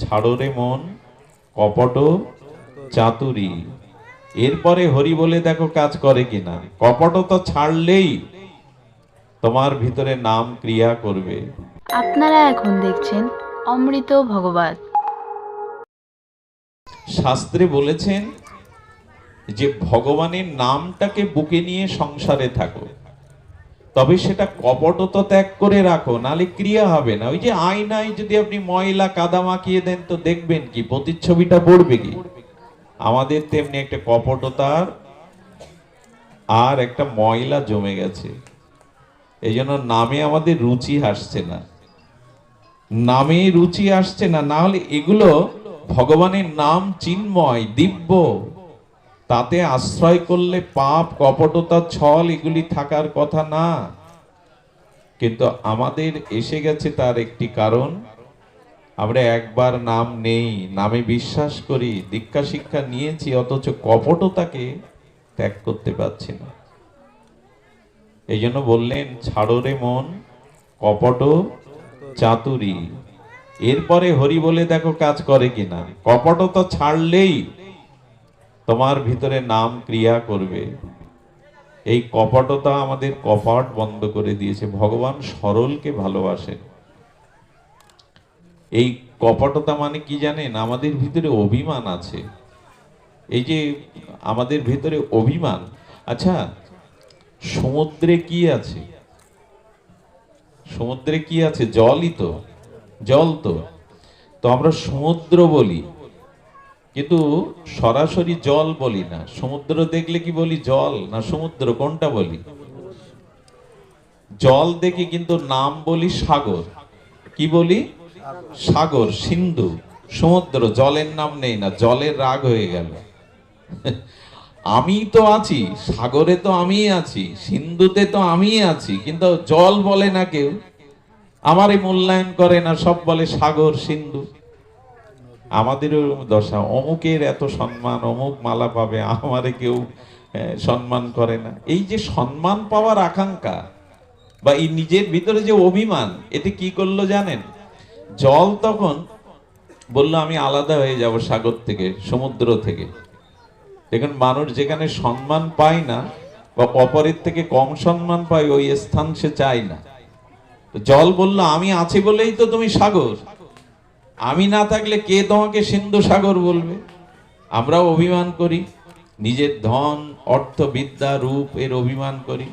ছাড়ো রে মন কপট চাতুরি। এরপরে হরি বলে দেখো কাজ করে কিনা। কপট তো ছাড়লেই তোমার ভিতরে নাম ক্রিয়া করবে। আপনারা এখন দেখছেন অমৃত ভগবত। শাস্ত্রে বলেছেন যে ভগবানের নামটাকে বুকে নিয়ে সংসারে থাকো। তবে সেটা কপটতা ত্যাগ করে রাখো, নালে ক্রিয়া হবে না। ওই যে আয়নায় যদি আপনি ময়লা, কাদা মাখিয়ে দেন, তো দেখবেন কি, প্রতিচ্ছবিটা পড়বে কি? আমাদের তেমনি একটা কপটতার আর একটা ময়লা জমে গেছে। এই জন্য নামে আমাদের রুচি আসছে না। নামে রুচি আসছে না না হলে এগুলো ভগবানের নাম চিন্ময়, দিব্য। তাতে আশ্রয় করলে পাপ, কপটতা, ছল এগুলি থাকার কথা না। কিন্তু আমাদের এসে গেছে তার একটি কারণ। আমরা একবার নাম নেই, নামে বিশ্বাস করি, দীক্ষা শিক্ষা নিয়েছি, অথচ কপটতাকে ত্যাগ করতে পারছি না। এই জন্য বললেন, ছাড়ো রে মন, কপট চাতুরি। এরপরে হরি বলে, দেখো কাজ করে কিনা। কপটতা ছাড়লেই তোমার ভিতরে নাম ক্রিয়া করবে। এই কপটতা আমাদের কপাট বন্ধ করে দিয়েছে। ভগবান সরলকে ভালোবাসেন। এই কপটতা মানে কি জানেন? আমাদের ভিতরে অভিমান আছে। এই যে আমাদের ভিতরে অভিমান। আচ্ছা সমুদ্রে কি আছে? সমুদ্রে কি আছে? জলই তো। জল তো। তো আমরা সমুদ্র বলি। কিন্তু সরাসরি জল বলি না। সমুদ্র দেখলে কি বলি জল না সমুদ্র? কোনটা বলি? জল দেখি কিন্তু নাম বলি সাগর। কি বলি? সাগর, সিন্ধু, সমুদ্র। জলের নাম নেই না, জলের রাগ হয়ে গেল। আমি তো আছি, সাগরে তো আমিই আছি, সিন্ধুতে তো আমিই আছি, কিন্তু জল বলে না কেউ। আমারই মূল্যায়ন করে না, সব বলে সাগর, সিন্ধু। আমাদেরও দশা। অমুকের এত সম্মান, অমুক মালা পাবে, আমারে কেউ সম্মান করে না। এই যে সম্মান পাওয়ার আকাঙ্ক্ষা বা এই নিজের ভিতরে যে অভিমান, এতে কি করল জানেন? জল তখন বলল, আমি আলাদা হয়ে যাব সাগর থেকে, সমুদ্র থেকে। দেখুন, মানুষ যেখানে সম্মান পায় না বা অপরের থেকে কম সম্মান পায়, ওই স্থান সে চায় না। জল বলল, আমি আছি বলেই তো তুমি সাগর। আমি না থাকলে কে তোমাকে সিন্ধু সাগর বলবে? আমরাও অভিমান করি, নিজের ধন অর্থ বিদ্যা রূপ এর অভিমান করি।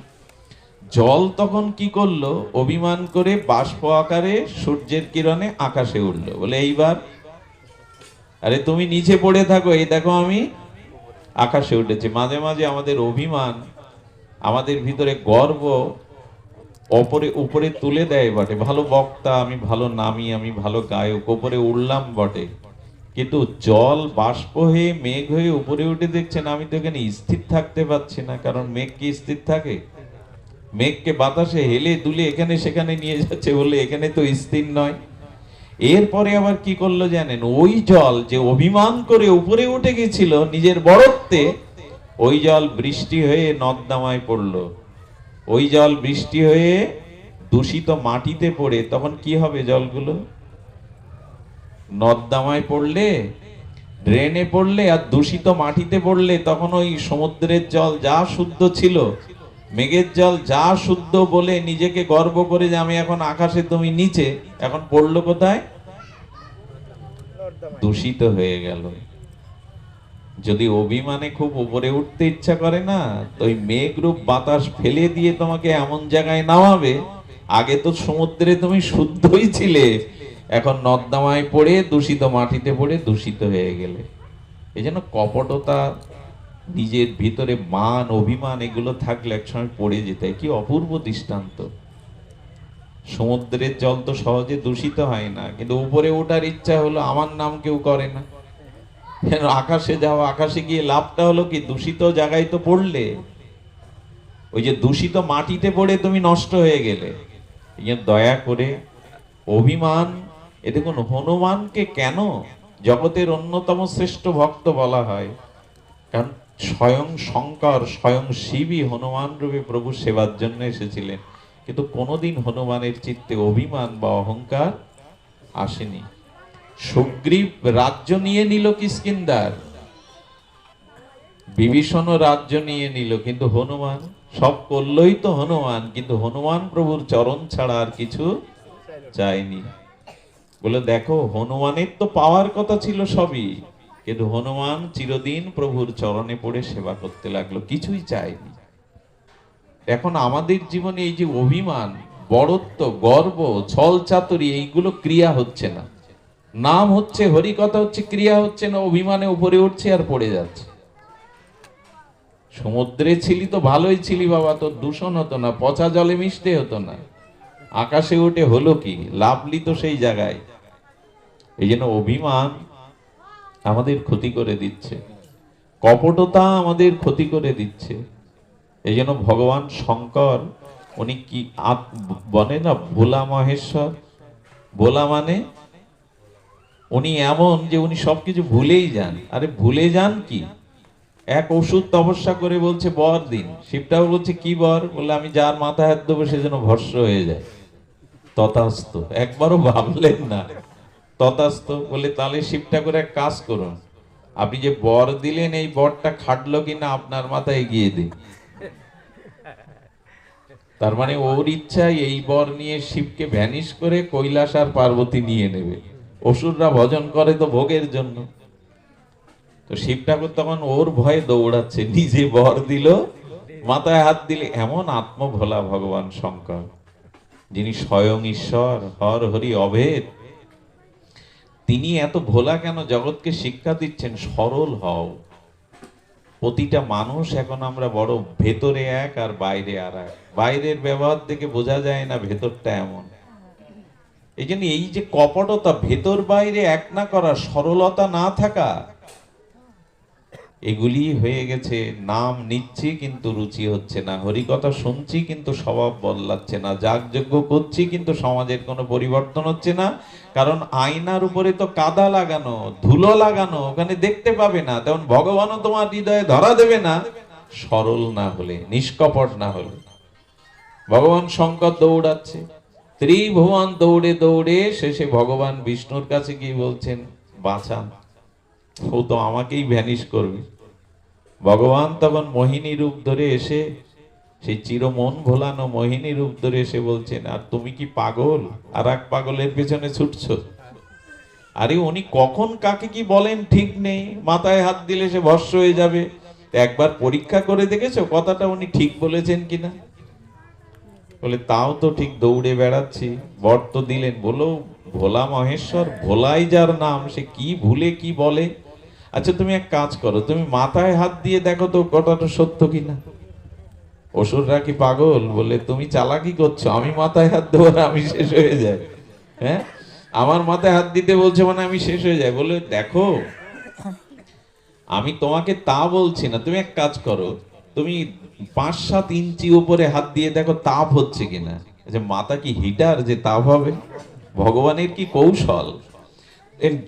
জল তখন কি করল? অভিমান করে বাষ্প আকারে সূর্যের কিরণে আকাশে উঠল। বলে, এইবার? আরে, তুমি নিচে পড়ে থাকো। এই দেখো আমি আকাশে উঠেছি। মাঝে মাঝে আমাদের অভিমান, আমাদের ভিতরে গর্ব অপরে উপরে তুলে দেয় বটে। ভালো বক্তা, আমি ভালো নামি, আমি ভালো গায়ক উপরে উঠলাম বটে। কিন্তু জল, বাষ্প হয়ে, মেঘ হয়ে উপরে উঠে দেখছেন, আমি তো এখানে স্থির থাকতে পারছি না, কারণ মেঘ কি স্থির থাকে? মেঘকে বাতাসে হেলে দুলে এখানে সেখানে নিয়ে যাচ্ছে বলে এখানে তো স্থির নয়। এরপরে আবার কি করল জানেন? ওই জল যে অভিমান করে উপরে উঠে গেছিল নিজের বরত্বে, ওই জল বৃষ্টি হয়ে নর্দমায় পড়ল। ওই জল বৃষ্টি হয়ে দূষিত মাটিতে পড়ে, তখন কি হবে জলগুলো? নর্দমায় পড়লে, ড্রেনে পড়লে আর দূষিত মাটিতে পড়লে তখন ওই সমুদ্রের জল যা শুদ্ধ ছিল, মেঘের জল যা শুদ্ধ বলে নিজেকে গর্ব করে যে আমি এখন আকাশে তুমি নিচে, এখন পড়ল কোথায়? দূষিত হয়ে গেল। যদি অভিমানে খুব উপরে উঠতে ইচ্ছা করে না, তো ওই মেঘরূপ বাতাস ফেলে দিয়ে তোমাকে এমন জায়গায় নামাবে, আগে তো সমুদ্রে তুমি শুদ্ধই ছিলে, এখন নর্দমায় পড়ে, দূষিত মাটিতে পড়ে, দূষিত হয়ে গেলে। এই জন্য কপটতা, নিজের ভিতরে মান, অভিমান, এগুলো থাকলে একসময় পড়ে যেতে কি অপূর্ব দৃষ্টান্ত। সমুদ্রের জল তো সহজে দূষিত হয় না, কিন্তু উপরে ওঠার ইচ্ছা হলো আমার নাম কেউ করে না। আকাশে যাও আকাশে গিয়ে লাভটা হলো কি? দূষিত জায়গায় তো পড়লে। ওই যে দূষিত মাটিতে পড়ে তুমি নষ্ট হয়ে গেলে। দয়া করে অভিমান, এ দেখুন, হনুমানকে কেন জগতের অন্যতম শ্রেষ্ঠ ভক্ত বলা হয়? কারণ স্বয়ং শঙ্কর, স্বয়ং শিবই হনুমান রূপে প্রভু সেবার জন্য এসেছিলেন। কিন্তু কোনোদিন হনুমানের চিত্তে অভিমান বা অহংকার আসেনি। সুগ্রীব রাজ্য নিয়ে নিল কিষ্কিন্দার বিভীষণ রাজ্য নিয়ে নিল, কিন্তু হনুমান, সব করলই তো হনুমান, কিন্তু হনুমান প্রভুর চরণ ছাড়া আর কিছু চাইনি বলে, দেখো, হনুমানের তো পাওয়ার কথা ছিল সবই, কিন্তু হনুমান চিরদিন প্রভুর চরণে পড়ে সেবা করতে লাগল, কিছুই চায়নি। এখন আমাদের জীবনে এই যে অভিমান, বড়ত্ব, গর্ব, ছল চাতুরি, এইগুলো ক্রিয়া হচ্ছে না। নাম হচ্ছে, হরিকথা হচ্ছে, ক্রিয়া হচ্ছে, না অভিমানে উপরে উঠছে আর পড়ে যাচ্ছে? সমুদ্রে ছিলি তো ভালোই ছিলি বাবা, তোর দূষণ হতো না, পচা জলে মিশতে হতো না। আকাশে উঠে হলো কি? লাভলি তো সেই জায়গায়। এই জন্য অভিমান আমাদের ক্ষতি করে দিচ্ছে। কপটতা আমাদের ক্ষতি করে দিচ্ছে। এই জন্য ভগবান শঙ্কর, উনি কি বলে না, ভোলা মহেশ্বর? ভোলা মানে উনি এমন যে উনি সবকিছু ভুলেই যান। আরে ভুলে যান কি? এক ওষুধ তপস্যা করে বলছে, বর দিন। শিবটাও বলছে, কি বর? বলে আমি যার মাথায় হাত দেবো সে যেন ভস্য হয়ে যায়। তথাস্ত। একবারও ভাবলেন না। তথাস্ত। বলে তাহলে শিবটা করে এক কাজ করুন। আপনি যে বর দিলেন, এই বরটা খাটলো কিনা আপনার মাথায় গিয়ে দিন। তার মানে ওর ইচ্ছায় এই বর নিয়ে শিবকে ভ্যানিশ করে কৈলাস আর পার্বতী নিয়ে নেবে। অসুররা ভজন করে তো ভোগের জন্য। তো শিব ঠাকুর তখন ওর ভয়ে দৌড়াচ্ছে, নিজে বর দিল, মাথায় হাত দিলে, এমন আত্মভোলা ভগবান শঙ্কর, যিনি স্বয়ং ঈশ্বর, হর হরি অভেদ। তিনি এত ভোলা কেন? জগৎকে শিক্ষা দিচ্ছেন, সরল হও। প্রতিটা মানুষ এখন আমরা বড় ভেতরে এক আর বাইরে আর এক। বাইরের ব্যবহার থেকে বোঝা যায় না ভেতরটা এমন। এই জন্য এই যে কপটতা ভেতর বাইরে এক না করা সরলতা না থাকা, এগুলি হয়ে গেছে, নাম নিচ্ছি কিন্তু রুচি হচ্ছে না। হরিকথা শুনছি কিন্তু স্বভাব বদলাচ্ছে না। যাগযজ্ঞ করছি কিন্তু সমাজের কোনো পরিবর্তন হচ্ছে না। কারণ আয়নার উপরে তো কাদা লাগানো, ধুলো লাগানো, ওখানে দেখতে পাবে না। তেমন ভগবানও তোমার হৃদয়ে ধরা দেবে না। সরল না হলে, নিষ্কপট না হলে। ভগবান শঙ্কর দৌড়াচ্ছে। ত্রিভুবন দৌড়ে দৌড়ে শেষে ভগবান বিষ্ণুর কাছে গিয়ে বলছেন বাঁচান ও তো আমাকেই ভ্যানিশ করবে। ভগবান তখন মোহিনী রূপ ধরে এসে সেই চিরমন ভোলানো মোহিনী রূপ ধরে এসে বলছেন, আর তুমি কি পাগল? আর এক পাগলের পেছনে ছুটছো? আরে উনি কখন কাকে কি বলেন ঠিক নেই, মাথায় হাত দিলে সে ভস্য হয়ে যাবে। একবার পরীক্ষা করে দেখেছ, কথাটা উনি ঠিক বলেছেন কিনা? বলে, তাও তো ঠিক দৌড়ে বেড়াচ্ছি। বর তো দিলেন, বলো, ভোলা মহেশ্বর, ভোলাই যার নাম, সে কি ভুলে কি বলে? আচ্ছা তুমি এক কাজ করো, তুমি মাথায় হাত দিয়ে দেখো তো কথাটা সত্য কিনা। অসুররা কি পাগল? বলে, তুমি চালাকি করছ, আমি মাথায় হাত দেবো আর আমি শেষ হয়ে যাই। হ্যাঁ? আমার মাথায় হাত দিতে বলছে মানে আমি শেষ হয়ে যাই। বলে, দেখো, আমি তোমাকে তা বলছি না, তুমি এক কাজ করো তুমি পাঁচ সাত ইঞ্চি উপরে হাত দিয়ে দেখো তাপ হচ্ছে কিনা। যে মাথা কি হিটার যে তাপ হবে? ভগবানের কি কৌশল?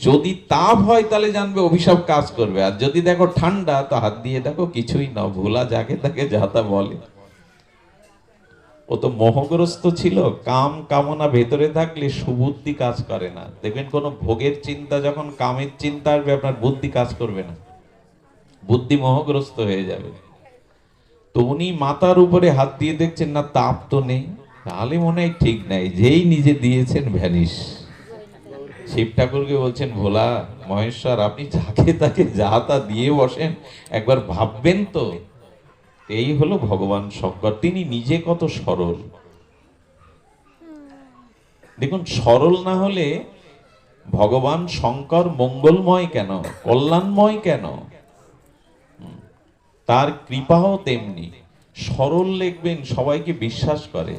যদি তাপ হয় তাহলে জানবে অভিশাপ কাজ করবে। আর যদি দেখো ঠান্ডা, তো হাত দিয়ে দেখো কিছুই না, ভোলা যাকে তাকে যা তা বলে। ও তো মোহগ্রস্ত ছিল, কাম কামনা ভেতরে থাকলে সুবুদ্ধি কাজ করে না। দেখবেন কোন ভোগের চিন্তা যখন কামের চিন্তা আসবে, আপনার বুদ্ধি কাজ করবে না। বুদ্ধি মোহগ্রস্ত হয়ে যাবে। তো উনি মাথার উপরে হাত দিয়ে দেখছেন, না, তাপ তো নেই। তাহলে মনে হয় ঠিক নাই, যেই নিজে দিয়েছেন ভ্যানিশ। শিব ঠাকুরকে বলছেন, ভোলা মহেশ্বর, আপনি যাকে তাকে যা তা দিয়ে বসেন, একবার ভাববেন তো। এই হলো ভগবান শঙ্কর, তিনি নিজে কত সরল। দেখুন, সরল না হলে ভগবান শঙ্কর মঙ্গলময় কেন, কল্যাণময় কেন? তার কৃপাও তেমনি। সরল লিখবেন, সবাইকে বিশ্বাস করে।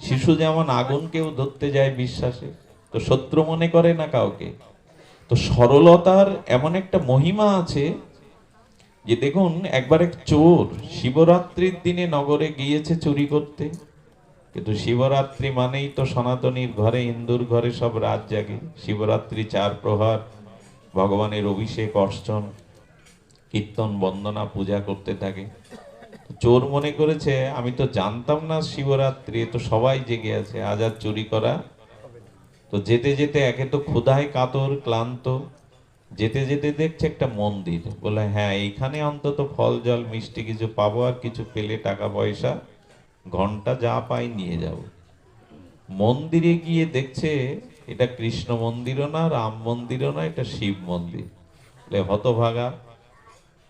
শিশু যেমন আগুনকেও ধরতে যায় বিশ্বাসে, তো শত্রু মনে করে না কাউকে? তো সরলতার এমন একটা মহিমা আছে যে দেখুন, একবার এক চোর শিবরাত্রির দিনে নগরে গিয়েছে চুরি করতে। কিন্তু শিবরাত্রি মানেই তো সনাতনীর ঘরে হিন্দুর ঘরে সব রাত জাগে। শিবরাত্রি চার প্রহার, ভগবানের অভিষেক অর্চন। কীর্তন, বন্দনা, পূজা করতে থাকে। চোর মনে করেছে, আমি তো জানতাম না শিবরাত্রি তো সবাই জেগে আছে, আজ আর চুরি করা। তো যেতে যেতে একে তো ক্ষুধায় কাতর, ক্লান্ত। যেতে যেতে দেখছে একটা মন্দির, বলে হ্যাঁ এইখানে অন্তত ফল, জল, মিষ্টি কিছু পাবো আর কিছু পেলে টাকা পয়সা, ঘণ্টা যা পাই নিয়ে যাব। মন্দিরে গিয়ে দেখছে, এটা কৃষ্ণ মন্দিরও না, রাম মন্দিরও না, এটা শিব মন্দির। হতভাগা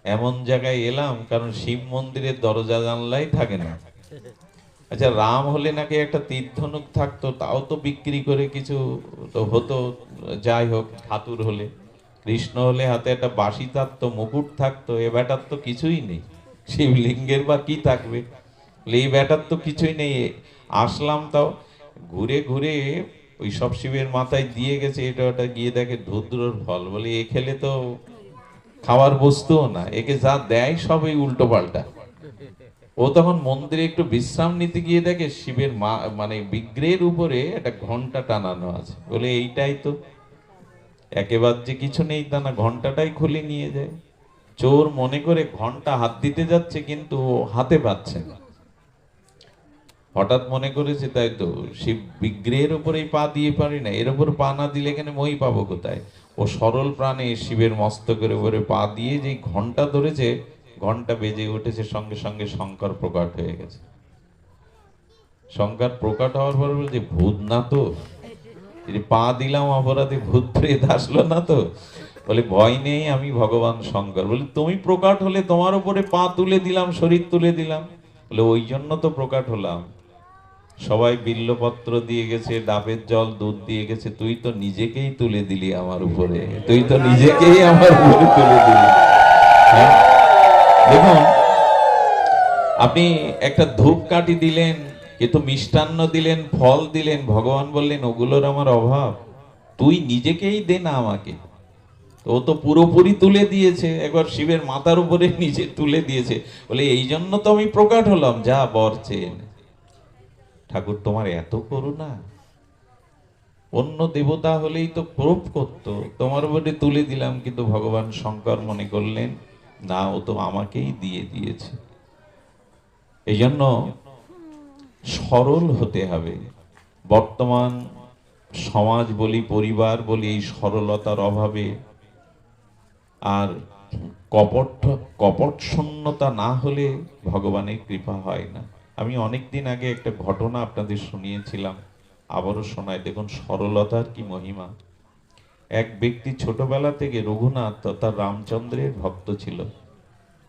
এমন জায়গায় এলাম, কারণ শিব মন্দিরের দরজা জানলাই থাকে না। আচ্ছা রাম হলে নাকি একটা তীর্ধনুক থাকতো, তাও তো বিক্রি করে কিছু তো হতো, যাই হোক, ঠাকুর হলে। কৃষ্ণ হলে হাতে একটা বাঁশি থাকতো, মুকুট থাকতো, এ ব্যাটার তো কিছুই নেই। শিবলিঙ্গের বা কি থাকবে? এই ব্যাটার তো কিছুই নেই আসলাম তাও। ঘুরে ঘুরে ওই সব শিবের মাথায় দিয়ে গেছে, এটা ওটা গিয়ে দেখে ধুদ্রর ফল। বলে, এ খেলে তো খাওয়ার বস্তুও না, একে যা দেয় সবই উল্টো পাল্টা। ও তখন মন্দিরে একটু বিশ্রাম নিতে গিয়ে দেখে শিবের মা মানে বিগ্রহের উপরে একটা ঘণ্টা টানানো আছে। বলে, এইটাই তো, একেবারে যে কিছু নেই তা না, ঘন্টাটাই খুলে নিয়ে যায়। চোর মনে করে ঘণ্টা হাত দিতে যাচ্ছে, কিন্তু হাতে পাচ্ছে না। হঠাৎ মনে করেছে, তাই তো, শিব বিগ্রহের উপরেই পা দিয়ে পারি না, এর উপর পা না দিলে এখানে মই পাবো কোথায়? ও সরল প্রাণে শিবের মস্তকের উপরে পা দিয়ে যে ঘণ্টা ধরেছে ঘণ্টা বেজে উঠেছে, সঙ্গে সঙ্গে শঙ্কর প্রকাট হয়ে গেছে। শঙ্কর প্রকাট হওয়ার পর বলছে, ভূত না তো? পা দিলাম অপরাধে, ভূত প্রেত আসলো না তো? বলে, ভয় নেই, আমি ভগবান শঙ্কর। বলে, তুমি প্রকাট হলে তোমার উপরে পা তুলে দিলাম, শরীর তুলে দিলাম। বলে, ওই জন্য তো প্রকাট হলাম। সবাই বিল্লপত্র দিয়ে গেছে, ডাবের জল, দুধ দিয়ে গেছে। তুই তো নিজেকেই তুলে দিলি আমার উপরে। তুই তো নিজেকেই আমার উপরে তুলে দিলি। হ্যাঁ? দেখুন, আপনি একটা ধূপ কাঠি দিলেন, কিন্তু মিষ্টান্ন দিলেন, ফল দিলেন, ভগবান বললেন, ওগুলোর আমার অভাব। তুই নিজেকেই দে না আমাকে। ও তো পুরোপুরি তুলে দিয়েছে। একবার শিবের মাথার উপরে নিজে তুলে দিয়েছে। বলে এই জন্য তো আমি প্রকাট হলাম, যা বর চেয়ে। ঠাকুর, তোমার এত করুণা। অন্য দেবতা হলেই তো প্রোপ করতো। তোমার উপরে তুলে দিলাম, কিন্তু ভগবান শঙ্কর মনে করলেন, না, ও তো আমাকেই দিয়ে দিয়েছে। এই জন্য সরল হতে হবে। বর্তমান সমাজ বলি, পরিবার বলি, এই সরলতার অভাবে আর কপট কপট শূন্যতা না হলে ভগবানের কৃপা হয় না। আমি অনেক দিন আগে একটা ঘটনা আপনাদের শুনিয়েছিলাম, আবারও শোনায়। দেখুন, সরলতার কি মহিমা। এক ব্যক্তি ছোটবেলা থেকে রঘুনাথ তথা রামচন্দ্রের ভক্ত ছিল।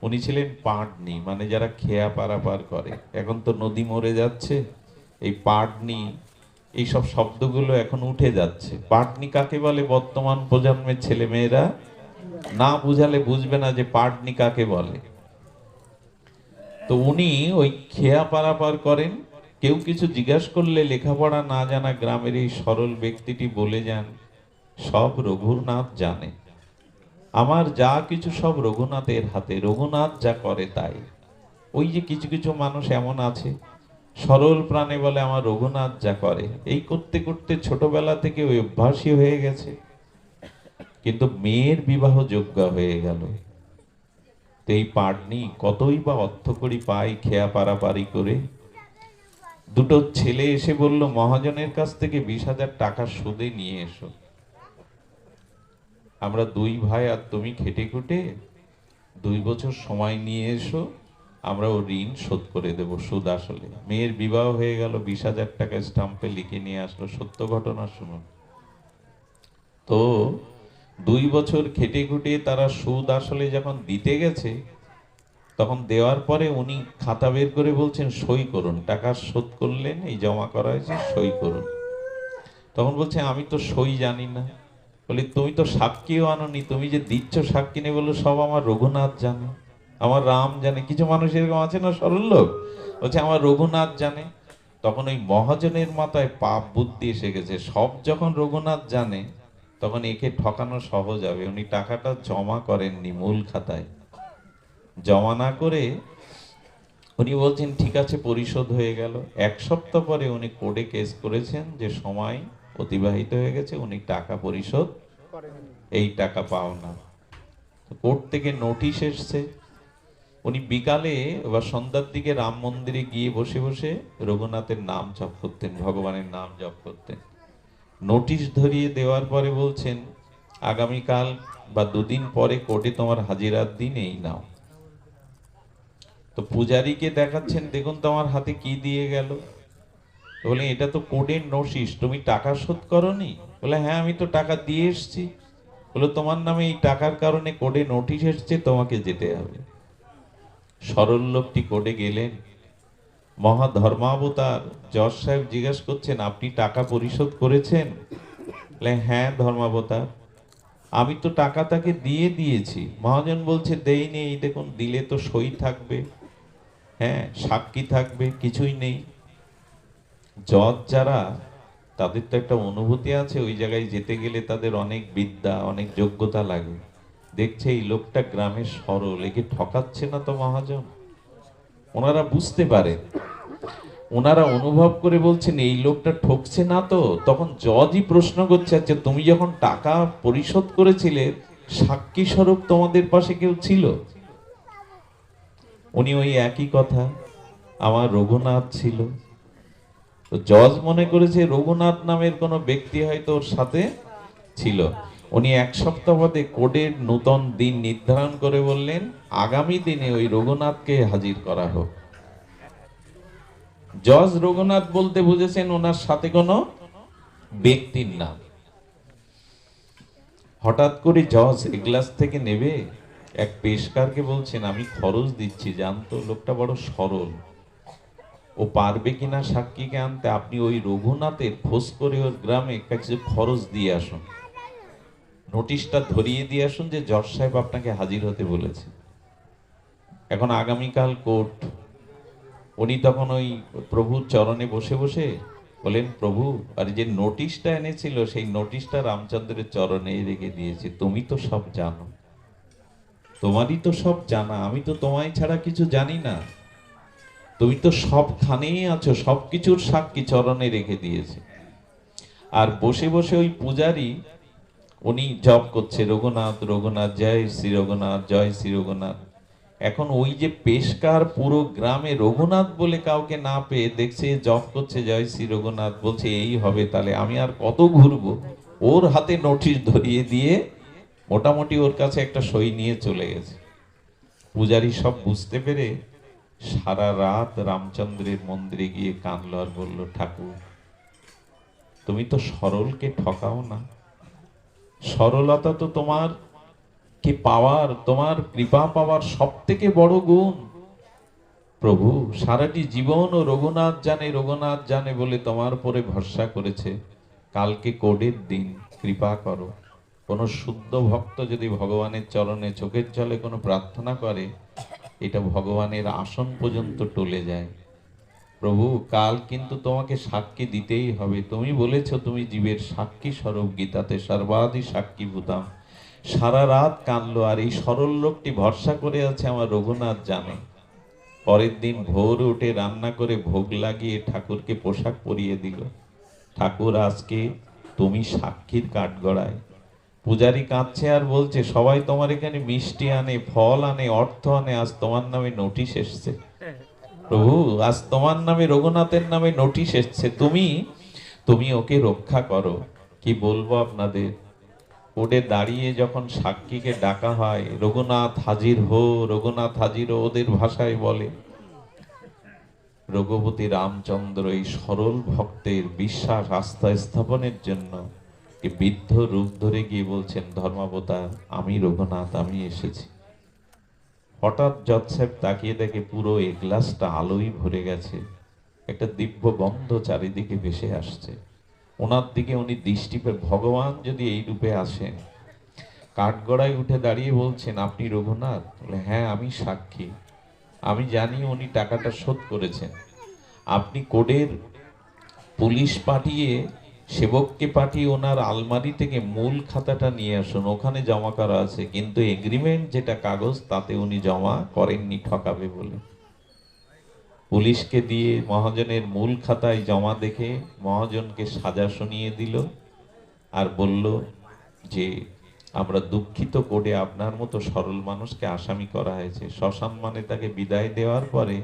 উনি ছিলেন পাটনি মানে যারা খেয়া পারাপার করে। এখন তো নদী মরে যাচ্ছে, এই পাটনি এইসব শব্দগুলো এখন উঠে যাচ্ছে। পাটনি কাকে বলে বর্তমান প্রজন্মের ছেলে মেয়েরা না বুঝালে বুঝবে না যে পাটনি কাকে বলে। তো উনি ওই খেয়া পারাপার করেন। কেউ কিছু জিজ্ঞাসা করলে লেখাপড়া না জানা গ্রামের এই সরল ব্যক্তিটি বলে যান, সব রঘুনাথ জানে। আমার যা কিছু সব রঘুনাথের হাতে, রঘুনাথ যা করে তাই। ওই যে কিছু কিছু মানুষ এমন আছে, সরল প্রাণে বলে আমার রঘুনাথ যা করে। এই করতে করতে ছোটবেলা থেকে ওই অভ্যাসী হয়ে গেছে। কিন্তু মেয়ের বিবাহ যোগ্য হয়ে গেল। তো এই পাটনি কতই বা অর্থ করি পাই খেয়া পারাপারি করে। দুটো ছেলে এসে বলল, মহাজনের কাছ থেকে বিশ হাজার টাকা সুদে নিয়ে এসো। আমরা দুই ভাই আর তুমি খেটে খুটে দুই বছর সময় নিয়ে এসো, আমরা ও ঋণ শোধ করে দেব সুদ আসলে। মেয়ের বিবাহ হয়ে গেল, বিশ হাজার টাকা স্টাম্পে লিখে নিয়ে আসলো। সত্য ঘটনা শুনুন। তো দুই বছর খেটে খুটে তারা সুদ আসলে যখন দিতে গেছে, তখন দেওয়ার পরে উনি খাতা বের করে বলছেন, সই করুন। টাকা শোধ করলেন এই জমা করা হয়েছে, সই করুন। তখন বলছে, আমি তো সই জানি না। বলি, তুমি তো সাক্ষীও আনোনি, তুমি যে দিচ্ছ সাক্ষী নেই বলল সব আমার রঘুনাথ জানে। আমার রাম জানে। কিছু মানুষ এরকম আছে না, সরল লোক? বলছে, আমার রঘুনাথ জানে। তখন ওই মহাজনের মাথায় পাপ বুদ্ধি এসে গেছে। সব যখন রঘুনাথ জানে তখন একে ঠকানো সহজ হবে। উনি টাকাটা জমা করেননি মূল খাতায়। জমা না করে উনি বলছেন ঠিক আছে পরিশোধ হয়ে গেল। এক সপ্তাহ পরে উনি কোর্টে কেস করেছেন যে সময় অতিবাহিত হয়ে গেছে উনি টাকা পরিশোধ এই টাকা পাও না। কোর্ট থেকে নোটিশ এসছে উনি বিকালে বা সন্ধ্যার দিকে রাম মন্দিরে গিয়ে বসে বসে রঘুনাথের নাম জপ করতেন ভগবানের নাম জপ করতেন। নোটিশ ধরিয়ে দেওয়ার পরে বলছেন, আগামীকাল বা দুদিন পরে কোর্টে তোমার হাজিরার দিন এই নাও। তো পূজারীকে দেখাচ্ছেন, দেখুন তোমার হাতে কি দিয়ে গেল। বলে এটা তো কোর্টের নোটিশ, তুমি টাকা শোধ করনি? বলে হ্যাঁ আমি তো টাকা দিয়ে এসেছি। বলে, তোমার নামে এই টাকার কারণে কোর্টে নোটিশ এসছে, তোমাকে যেতে হবে। সরল লোকটি কোর্টে গেলেন। মহা ধর্মাবতার জজ সাহেব জিজ্ঞেস করছেন, আপনি টাকা পরিশোধ করেছেন? হ্যাঁ ধর্মাবতার, আমি তো টাকা তাকে দিয়ে দিয়েছি। মহাজন বলছে দেইনি এই দেখুন, দিলে তো সই থাকবে হ্যাঁ সাক্ষী থাকবে, কিছুই নেই। জজ যারা, তাদের তো একটা অনুভূতি আছে, ওই জায়গায় যেতে গেলে তাদের অনেক বিদ্যা, অনেক যোগ্যতা লাগে। দেখছে, এই লোকটা গ্রামের সরল, একে ঠকাচ্ছে না তো মহাজন। ওনারা বুঝতে পারেন ওনারা অনুভব করে বলছেন, এই লোকটা ঠকছে না তো? তখন জজই প্রশ্ন করছে আচ্ছা তুমি যখন টাকা পরিশোধ করেছিলে, সাক্ষী স্বরূপ তোমাদের পাশে কেউ ছিল? উনি ওই একই কথা, আমার রঘুনাথ ছিল। তো জজ মনে করেছে, রঘুনাথ নামের কোনো ব্যক্তি হয়তো ওর সাথে ছিল। উনি এক সপ্তাহ বাদে কোর্টের নূতন দিন নির্ধারণ করে বললেন, আগামী দিনে ওই রঘুনাথকে হাজির করা হোক। জজ রঘুনাথ বলতে বুঝেছেন ওনার সাথে কোনো ব্যক্তির নাম। হঠাৎ করে জজ এগ্লাস থেকে নেবে? এক পেশকারকে বলছেন, আমি খরচ দিচ্ছি জানতো লোকটা বড় সরল। ও পারবে কিনা সাক্ষীকে আনতে? আপনি ওই রঘুনাথের খোঁজ করে ওর গ্রামে কিছু খরচ দিয়ে আসুন। নোটিশটা ধরিয়ে দিয়ে আসুন যে জজ সাহেব আপনাকে হাজির হতে বলেছে। এখন আগামীকাল কোর্ট, উনি তখন ওই প্রভুর চরণে বসে বসে বলেন প্রভু, আর যে নোটিশটা এনেছিল, সেই নোটিশটা রামচন্দ্রের চরণে রেখে দিয়েছে। তুমি তো সব জানো। তোমারই তো সব জানা। আমি তো তোমায় ছাড়া কিছু জানি না। তুমি তো সবখানেই আছো সব কিছুর সাক্ষী চরণে রেখে দিয়েছে। আর বসে বসে ওই পূজারি উনি জপ করছে, রঘুনাথ রঘুনাথ, জয় শ্রী রঘুনাথ, জয় শ্রী রঘুনাথ। এখন ওই যে পেশকার পুরো গ্রামে রঘুনাথ বলে কাউকে না পেয়ে দেখছে, জপ করছে, জয় শ্রী রঘুনাথ, বলছে, এই হবে, তাহলে আমি আর কত ঘুরবো? ওর হাতে নোটিশ ধরিয়ে দিয়ে মোটামুটি ওর কাছে একটা সই নিয়ে চলে গেছে। পূজারি সব বুঝতে পেরে সারা রাত রামচন্দ্রের মন্দিরে গিয়ে কাঁদলো আর বলল, ঠাকুর, তুমি তো সরলকে ঠকাও না। সরলতা তো তোমার, কি পাওয়ার, তোমার কৃপা পাওয়ার সব থেকে বড় গুণ? প্রভু, সারাটি জীবন ও রঘুনাথ জানে রঘুনাথ জানে বলে তোমার উপরে ভরসা করেছে। কালকে কোডের দিন, কৃপা করো। কোন শুদ্ধ ভক্ত যদি ভগবানের চরণে চোখের জলে কোনো প্রার্থনা করে, এটা ভগবানের আসন পর্যন্ত টলে যায়। প্রভু, কাল কিন্তু তোমাকে সাক্ষী দিতেই হবে। তুমি বলেছ তুমি জীবের সাক্ষী স্বরূপ, গীতাতে সর্বাধি সাক্ষী ভূতাম। সারা রাত কানলো আর এই সরল লোকটি ভরসা করে আছে আমার রঘুনাথ জানে পরের দিন ভোর উঠে রান্না করে ভোগ লাগিয়ে ঠাকুরকে পোশাক পরিয়ে দিল। ঠাকুর আজকে তুমি সাক্ষীর কাঠগড়ায়। পূজারি কাঁদছে আর বলছে, সবাই তোমার এখানে মিষ্টি আনে, ফল আনে, অর্থ আনে, আজ তোমার নামে নোটিশ এসছে। প্রভু, আজ তোমার নামে রঘুনাথের নামে নোটিশ এসছে। তুমি তুমি ওকে রক্ষা করো। কি বলব আপনাদের? কোর্টে দাঁড়িয়ে যখন সাক্ষীকে ডাকা হয়, রঘুনাথ হাজির হো, রঘুনাথ হাজির ওদের ভাষায় বলে। রঘুপতি রামচন্দ্র এই সরল ভক্তের বিশ্বাস আস্থা স্থাপনের জন্য বৃদ্ধ রূপ ধরে গিয়ে বলছেন, ধর্মাবতার, আমি রঘুনাথ, আমি এসেছি। হঠাৎ জজ সাহেব তাকিয়ে দেখে পুরো এই গ্লাসটা আলোই ভরে গেছে। একটা দিব্য বন্ধ চারিদিকে ভেসে আসছে। ওনার দিকে উনি দৃষ্টি ভগবান যদি এই রূপে আসেন, কাঠগড়ায় উঠে দাঁড়িয়ে বলছেন, আপনি রঘুনাথ? বলে হ্যাঁ আমি সাক্ষী। আমি জানি উনি টাকাটা শোধ করেছেন। আপনি কোডের পুলিশ পাঠিয়ে সেবককে পাঠিয়ে ওনার আলমারি থেকে মূল খাতাটা নিয়ে আসুন, ওখানে জমা করা আছে। কিন্তু এগ্রিমেন্ট যেটা কাগজ, তাতে উনি জমা করেননি, ঠকাবে বলে। পুলিশকে দিয়ে মহাজনের মূল খাতায় জমা দেখে মহাজনকে সাজা শুনিয়ে দিল আর বলল যে, আমরা দুঃখিত করে আপনার মতো সরল মানুষকে আসামি করা হয়েছে। সসম্মানে তাকে বিদায় দেওয়ার পরে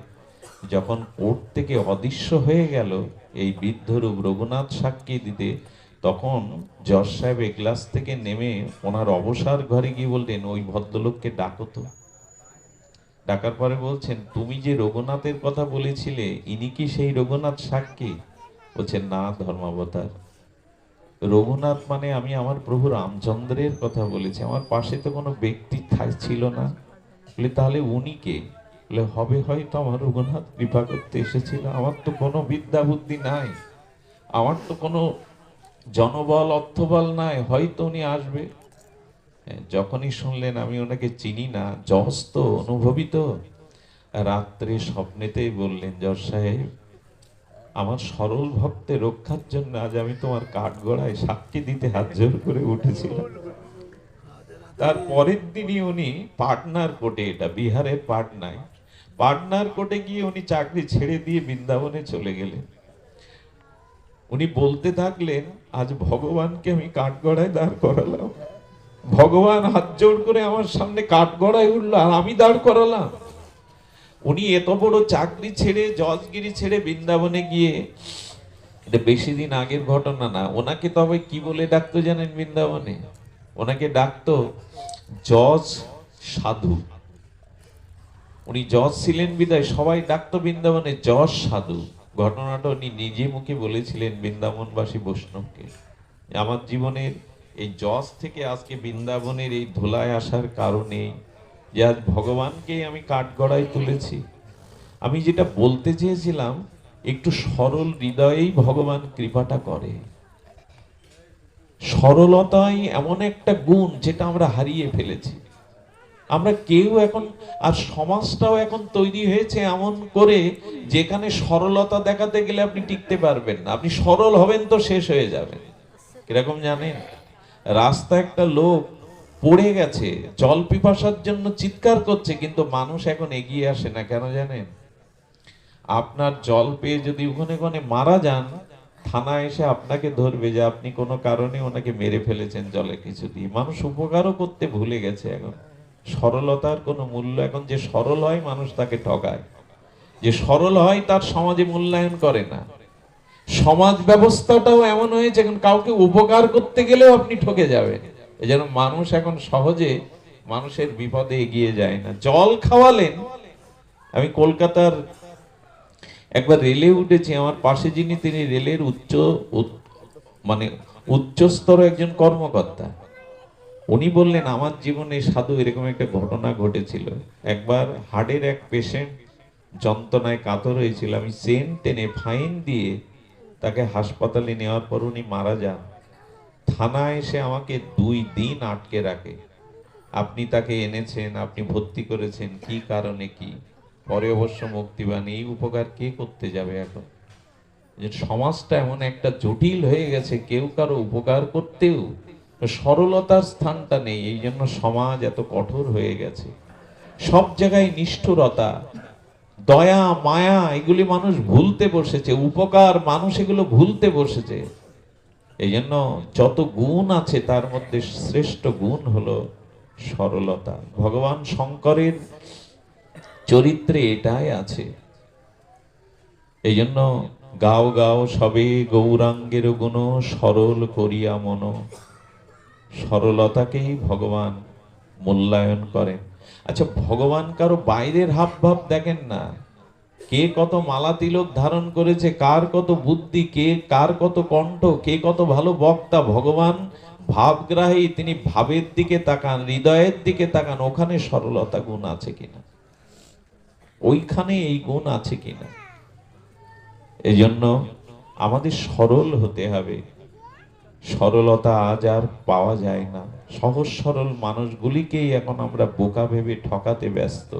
যখন কোর্ট থেকে অদৃশ্য হয়ে গেল এই বৃদ্ধরূপ রঘুনাথ সাক্ষী দিতে, তখন জজ সাহেব এ থেকে নেমে ওনার অবসর ঘরে গিয়ে বললেন, ওই ভদ্রলোককে ডাকো তো। ডাকার পরে বলছেন, তুমি যে রঘুনাথের কথা বলেছিলে, ইনি কি সেই রঘুনাথ সাক্ষী? বলছেন, না, ধর্মাবতার। রঘুনাথ মানে আমি আমার প্রভু রামচন্দ্রের কথা বলেছি। আমার পাশে তো কোনো ব্যক্তি ছিল না। বলে, তাহলে উনি কে? বলে হবে হয়তো আমার রঘুনাথ কৃপা করতে এসেছিল। আমার তো কোনো বিদ্যা বুদ্ধি নাই। আমার তো কোনো জনবল অর্থবল নাই। হয়তো উনি আসবে। হ্যাঁ, যখনই শুনলেন আমি ওনাকে চিনি না যশ তো অনুভবী তো রাত্রে স্বপ্নেতেই বললেন যশ সাহেব আমার সরল ভক্তের রক্ষার জন্য আজ আমি তোমার কাঠগড়ায় সাক্ষী দিতে হাত জোর করে উঠেছিলাম। তার পরের দিনই উনি পাটনার কোটে এটা বিহারের পাটনায় পাটনার কোটে গিয়ে উনি চাকরি ছেড়ে দিয়ে বৃন্দাবনে চলে গেলেন। উনি বলতে থাকলেন, আজ ভগবানকে আমি কাঠগড়ায় দাঁড় করালাম। ভগবান হাত জোড় করে আমার সামনে কাঠগড়ায় উঠল আর আমি দাঁড় করালাম। উনি এত বড় চাকরি ছেড়ে, জজগিরি ছেড়ে বৃন্দাবনে গিয়ে, এটা বেশি দিন আগের ঘটনা না, ওনাকে তবে কি বলে ডাকতো জানেন বৃন্দাবনে? ওনাকে ডাকতো জজ সাধু। উনি জজ ছিলেন বিদায়, সবাই ডাকতো বৃন্দাবনে, জজ সাধু, ঘটনাটা উনি নিজে মুখে বলেছিলেন বৃন্দাবনবাসী বৈষ্ণবকে। আমার জীবনের এই জজ থেকে আজকে বৃন্দাবনের এই ধুলায় আসার কারণে যে আজ ভগবানকে আমি কাঠগড়ায় তুলেছি। আমি যেটা বলতে চেয়েছিলাম, একটু সরল হৃদয়েই ভগবান কৃপাটা করে। সরলতাই এমন একটা গুণ যেটা আমরা হারিয়ে ফেলেছি। আমরা কেউ এখন, আর সমাজটাও এখন তৈরি হয়েছে এমন করে যেখানে সরলতা দেখাতে গেলে আপনি টিকতে পারবেন না। আপনি সরল হবেন তো শেষ হয়ে যাবেন কীরকম জানেন? রাস্তা একটা লোক পড়ে গেছে, জল পিপাসার জন্য চিৎকার করছে, কিন্তু মানুষ এখন এগিয়ে আসে না। কেন জানেন? আপনার জল পেয়ে যদি ওখানে ওখানে মারা যান থানা এসে আপনাকে ধরবে যে আপনি কোনো কারণে ওনাকে মেরে ফেলেছেন জলে কিছু দিয়ে। মানুষ উপকারও করতে ভুলে গেছে এখন। সরলতার কোনো মূল্য এখন যে সরল হয়, মানুষ তাকে ঠকায় যে সরল হয়, তার সমাজে মূল্যায়ন করে না। সমাজ ব্যবস্থাটাও এমন হয়েছে, এখন কাউকে উপকার করতে গেলেও আপনি ঠকে যাবেন। এই জন্য মানুষ এখন সহজে মানুষের বিপদে এগিয়ে যায় না। জল খাওয়ালেন। আমি কলকাতার একবার রেলে উঠেছি, আমার পাশে যিনি, তিনি রেলের উচ্চ মানে উচ্চস্তর একজন কর্মকর্তা। উনি বললেন, আমার জীবনে সাধু এরকম একটা ঘটনা ঘটেছিল। একবার হার্টের এক পেশেন্ট যন্ত্রণায় কাতর হয়েছিল। আমি চেন টেনে ফাইন দিয়ে তাকে হাসপাতালে নেওয়ার পর উনি মারা যান। থানায় এসে আমাকে দুই দিন আটকে রাখে। আপনি তাকে এনেছেন, আপনি ভর্তি করেছেন, কি কারণে কি? পরে অবশ্য মুক্তি পান। এই উপকার কে করতে যাবে এখন? যে সমাজটা এমন একটা জটিল হয়ে গেছে, কেউ কারও উপকার করতেও সরলতার স্থানটা নেই, এই জন্য সমাজ এত কঠোর হয়ে গেছে। সব জায়গায় নিষ্ঠুরতা, দয়া, মায়া, এগুলি মানুষ ভুলতে বসেছে, উপকার মানুষ এগুলো ভুলতে বসেছে। এই জন্য যত গুণ আছে, তার মধ্যে শ্রেষ্ঠ গুণ হলো সরলতা। ভগবান শঙ্করের চরিত্রে এটাই আছে। এই জন্য গাও গাও সবে গৌরাঙ্গের গুণ সরল করিয়া মন। সরলতাকেই ভগবান মূল্যায়ন করেন। আচ্ছা ভগবান কারও বাইরের হাব ভাব দেখেন না। কে কত মালা তিলক ধারণ করেছে, কার কত বুদ্ধি, কে কার কত কণ্ঠ, কে কত ভালো বক্তা, ভগবান ভাবগ্রাহী, তিনি ভাবের দিকে তাকান, হৃদয়ের দিকে তাকান, ওখানে সরলতা গুণ আছে কিনা? ওইখানে এই গুণ আছে কিনা? এই জন্য আমাদের সরল হতে হবে। সরলতা আজ আর পাওয়া যায় না। সহজ সরল মানুষগুলিকেই এখন আমরা বোকা ভেবে ঠকাতে ব্যস্ত।